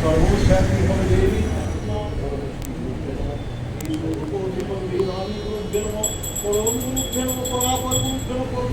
সর্বশান্তি হবে দেবী মিত্রকৃষ্ণ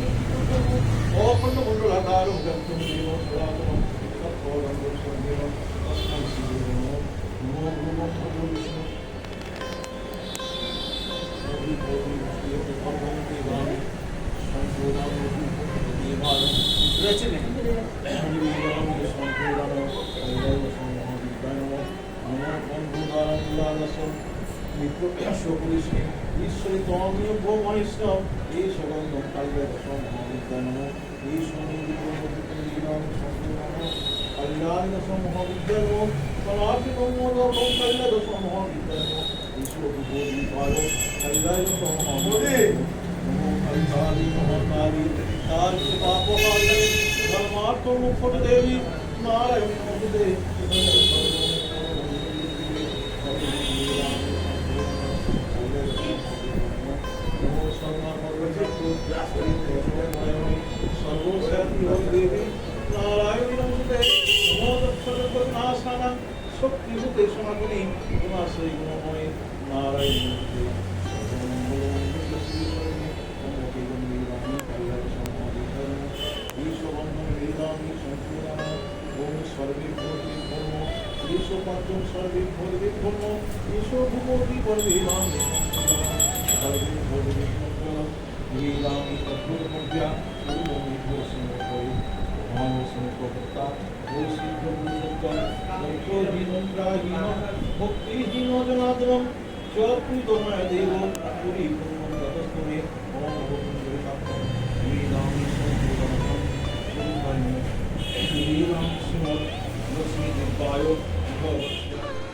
ঈশ্বরী তমীয় ব্রহ্মৈষ্ণব এই সগন্ধ কাল্যে দশম মহাবিদ্যা নম এই সঙ্গীরাম কল্যাণ দশম মহাবিদ্যা নম সনাতন মোদকম কল্য দশম মহাবিদ্যা নম ঈশ্বর বোধি পাল কল্যাণ দশম মহাবিদ্যা নমো কল্যাণী মহাকালী তার পাপহারী ধর্মার্থ মুখ্য দেবী নারায়ণ নমস্তে শক্তিভূতে সনাতনী গুণাশ্রী গুণময় নারায়ণ সর্বে ভূতি ধর্ম ঈশো পাঁচজন সর্বে ভর্বে ধর্ম ঈশো ভূপতি পর্বে রাম সর্বে ভর্বে মঙ্গলম লীলামি অদ্ভুত মধ্যা Purnima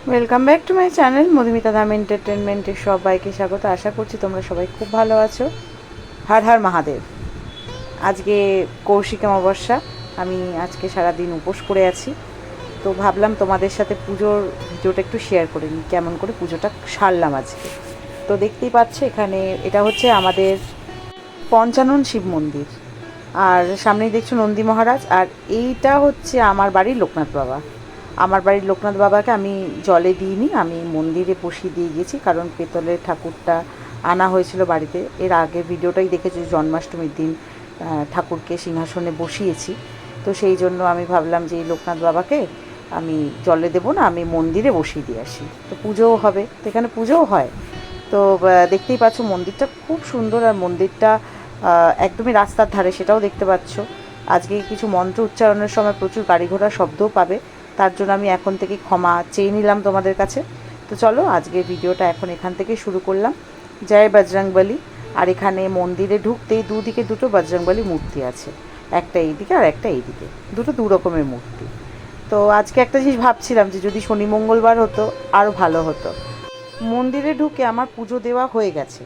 welcome back to my channel Madhumita Dam এন্টারটেনমেন্টের সবাইকে স্বাগত। আশা করছি তোমরা সবাই খুব ভালো আছো। হার হার মহাদেব। আজকে কৌশিক অমাবস্যা। আমি আজকে সারাদিন উপোস করে আছি। তো ভাবলাম তোমাদের সাথে পুজোর ভিডিওটা একটু শেয়ার করে নিই, কেমন করে পুজোটা সারলাম আজকে। তো দেখতেই পাচ্ছ এখানে এটা হচ্ছে আমাদের পঞ্চানন শিব মন্দির। আর সামনেই দেখছ নন্দী মহারাজ, আর এইটা হচ্ছে আমার বাড়ির লোকনাথ বাবা। আমার বাড়ির লোকনাথ বাবাকে আমি জলে দিইনি, আমি মন্দিরে বসিয়ে দিয়ে গেছি কারণ পেতলের ঠাকুরটা আনা হয়েছিল বাড়িতে। এর আগে ভিডিওটাই দেখেছি জন্মাষ্টমীর দিন ঠাকুরকে সিংহাসনে বসিয়েছি। তো সেই জন্য আমি ভাবলাম যে এই লোকনাথ বাবাকে আমি জলে দেবো না, আমি মন্দিরে বসিয়ে দিয়ে আসি। তো পুজোও হবে, তো এখানে পুজোও হয়। তো দেখতেই পাচ্ছ মন্দিরটা খুব সুন্দর আর মন্দিরটা একদমই রাস্তার ধারে সেটাও দেখতে পাচ্ছ। আজকে কিছু মন্ত্র উচ্চারণের সময় প্রচুর গাড়ি ঘোড়ার শব্দও পাবে, তার জন্য আমি এখন থেকে ক্ষমা চেয়ে নিলাম তোমাদের কাছে। তো চলো আজকে ভিডিওটা এখন এখান থেকে শুরু করলাম। জয় বজরংবলী। আর এখানে মন্দিরে ঢুকতেই দুদিকে দুটো বজরংবলী মূর্তি আছে। একটা এইদিকে আর একটা এইদিকে। দুটো দু রকমের মূর্তি। তো আজকে একটা জিনিস ভাবছিলাম যে যদি শনি মঙ্গলবার হতো আরও ভালো হতো। মন্দিরে ঢুকে আমার পুজো দেওয়া হয়ে গেছে।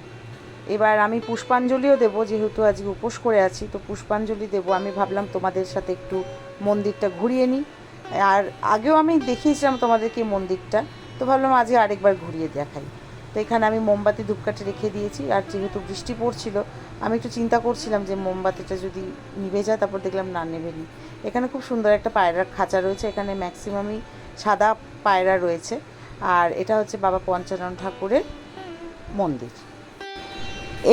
এবার আমি পুষ্পাঞ্জলিও দেবো, যেহেতু আজকে উপোস করে আছি, তো পুষ্পাঞ্জলি দেবো। আমি ভাবলাম তোমাদের সাথে একটু মন্দিরটা ঘুরিয়ে নিই। আর আগেও আমি দেখিয়েছিলাম তোমাদেরকে মন্দিরটা। তো ভাবলাম আজকে আরেকবার ঘুরিয়ে দেখাই। তো এখানে আমি মোমবাতি ধূপকাঠি রেখে দিয়েছি, আর যেহেতু বৃষ্টি পড়ছিল, আমি একটু চিন্তা করছিলাম যে মোমবাতিটা যদি নিভে যায়, তারপর দেখলাম না নেভেনি। এখানে খুব সুন্দর একটা পায়রার খাঁচা রয়েছে, এখানে ম্যাক্সিমামই সাদা পায়রা রয়েছে, আর এটা হচ্ছে বাবা পঞ্চানন ঠাকুরের মন্দির।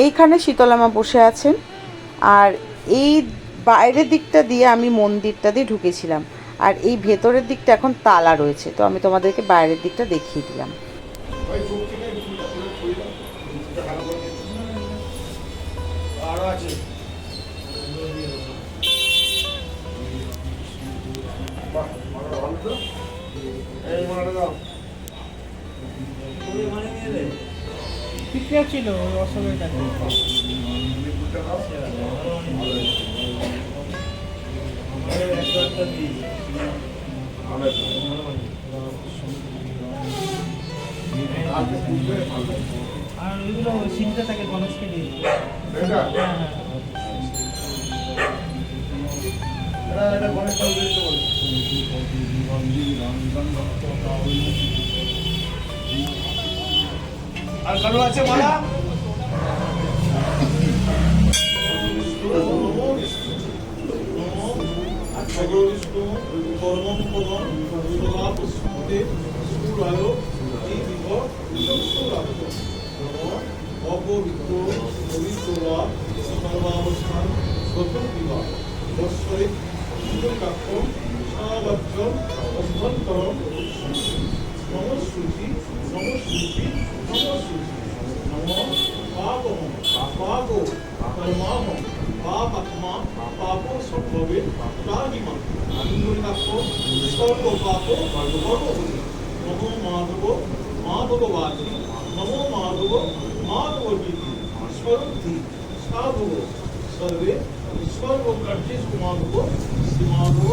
এইখানে শীতলামা বসে আছেন, আর এই বাইরের দিকটা দিয়ে আমি মন্দিরটা দিয়ে ঢুকেছিলাম, আর এই ভেতরের দিকটা এখন তালা রয়েছে, তো আমি তোমাদেরকে বাইরের দিকটা দেখিয়ে দিলাম। হয়েছে। কালকে পুজোয় ভালো হয়েছে। আর ওইগুলো সিনটা থাকে গণেশকে দিয়ে আর কারও আছে মালা? ভগবিষ্ণু কর্মম পদম সুলাপ স্মৃতে সুরায় জীবিব সুরাত অপবিত্র পবিত্রা সর্বাবস্থান প্রথম বিবাহ বৎসরিক সুন্দরকাক্ষ সাবাচ্য অভ্যন্তরম নমস্সুচি নমস্সুচি নমস্সুচি নম পাপম পাপো কর্মাহম পাপাত্মা পাপো সম্ভবে তাগিমা আনন্দকাক্ষ সর্ব পাপ কর্মবতী নমো মাধব, মাধববাদী। মাধব স্বরূপি সাধব সর্বে সর্বকার্যে মাধব শ্রী মাধব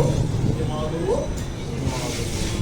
শ্রী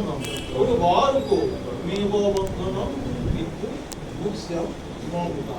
বর্ধনম উর্বারুক মেব বন্ধনম বিদ্যুৎ মুক্ষ্যম মমতা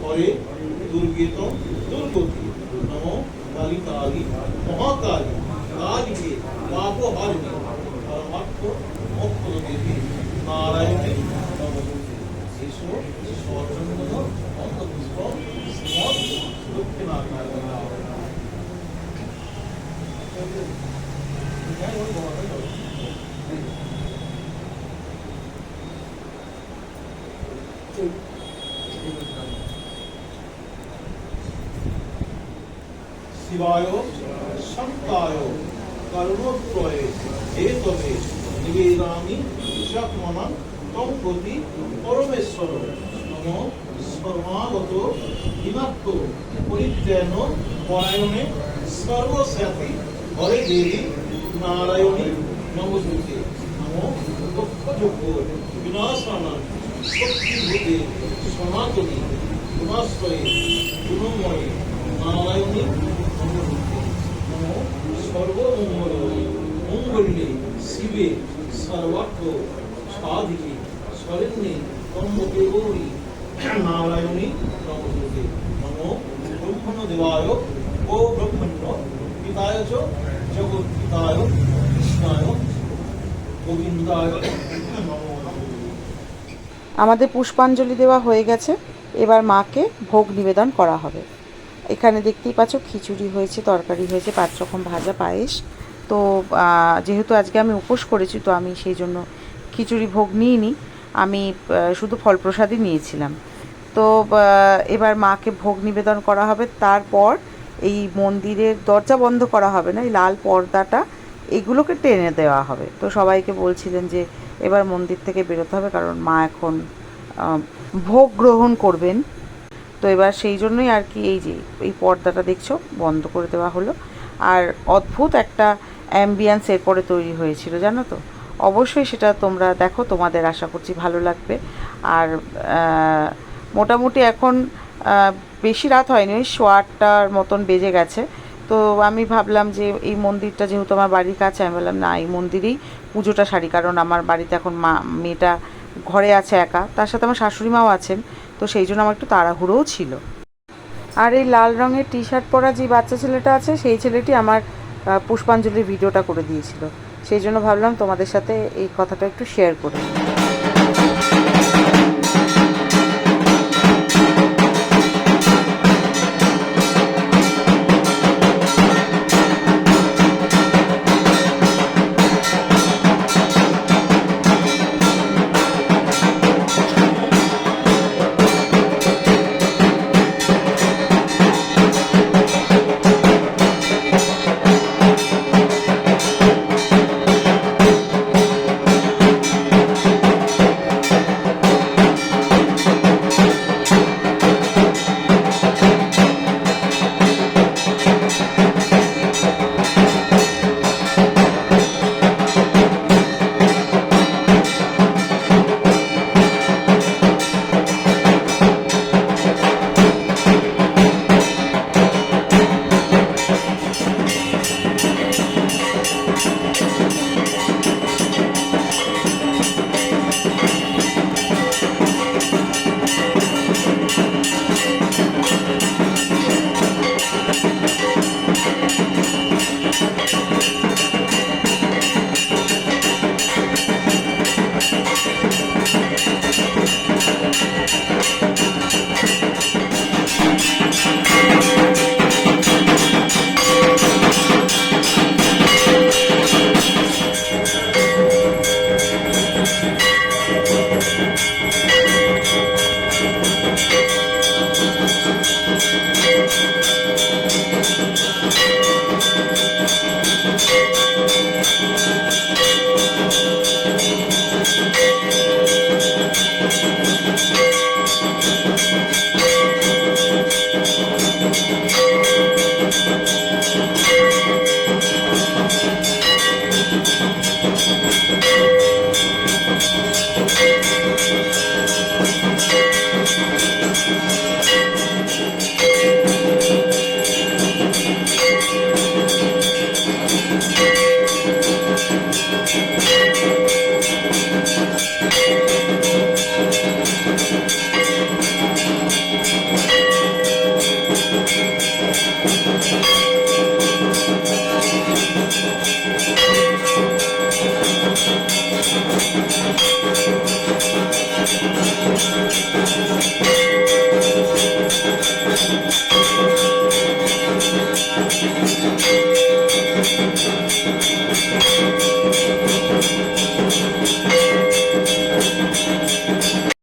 যৎ ইতম ময়া জ্ঞানাজ্ঞেন হরে দুর্গেত দুর্গতি নমো কালী কালী মহাকালী কালীকে পাপহারিণী পরমাত্ম মোক্ষ দেবী নারায়ণী নমস্তে শিশু সচন্দন অন্তপুষ্প শ্রীমৎ দক্ষিণাকার শিবায় সন্তায় করুণোত্রয়ে হেতবে নিবেদামি প্রতি পরমেশ্বর। নম সর্বাগত বিনাত্ম পরিত্যান পরায়ণে সর্বস্যাপি হরে দেবী নারায়ণী নমস্তে নম দুঃখযোগ্য বিনাশানা শক্তিভূতে সনাতনী গুণাশ্রয়ে নারায়ণী মঙ্গলে শিবে সাধিকে কর্মকে গৌরী নারায়ণী নম ব্রহ্মণ ও ব্রহ্মণ্য পিতায় জগৎ পিতায় কৃষ্ণায় গোবিন্দায় আমাদের পুষ্পাঞ্জলি দেওয়া হয়ে গেছে। এবার মাকে ভোগ নিবেদন করা হবে। এখানে দেখতেই পাচ্ছ খিচুড়ি হয়েছে, তরকারি হয়েছে, পাঁচ রকম ভাজা পায়েস। তো যেহেতু আজকে আমি উপোস করেছি, তো আমি সেই জন্য খিচুড়ি ভোগ নিইনি। আমি শুধু ফল প্রসাদই নিয়েছিলাম। তো এবার মাকে ভোগ নিবেদন করা হবে। তারপর এই মন্দিরের দরজা বন্ধ করা হবে না, এই লাল পর্দাটা, এগুলোকে টেনে দেওয়া হবে। তো সবাইকে বলছিলেন যে, এবার মন্দির থেকে বেরোতে হবে, কারণ মা এখন ভোগ গ্রহণ করবেন। তো এবার সেই জন্যই আর কি এই যে এই পর্দাটা দেখছ, বন্ধ করে দেওয়া হলো। আর অদ্ভুত একটা অ্যাম্বিয়েন্স এরপরে তৈরি হয়েছিল, জানো তো? অবশ্যই সেটা তোমরা দেখো, তোমাদের আশা করছি ভালো লাগবে। আর মোটামুটি এখন বেশি রাত হয়নি, ওই সোয়া আটটার মতন বেজে গেছে। তো আমি ভাবলাম যে এই মন্দিরটা যেহেতু আমার বাড়ির কাছে, আমি বললাম না, এই মন্দিরেই পুজোটা সারি, কারণ আমার বাড়িতে এখন মা, মেয়েটা ঘরে আছে একা, তার সাথে আমার শাশুড়ি মাও আছেন, তো সেই জন্য আমার একটু তাড়াহুড়োও ছিল। আর এই লাল রঙের টি শার্ট পরা যে বাচ্চা ছেলেটা আছে, সেই ছেলেটি আমার পুষ্পাঞ্জলির ভিডিওটা করে দিয়েছিল। সেই জন্য ভাবলাম তোমাদের সাথে এই কথাটা একটু শেয়ার করি। Müzik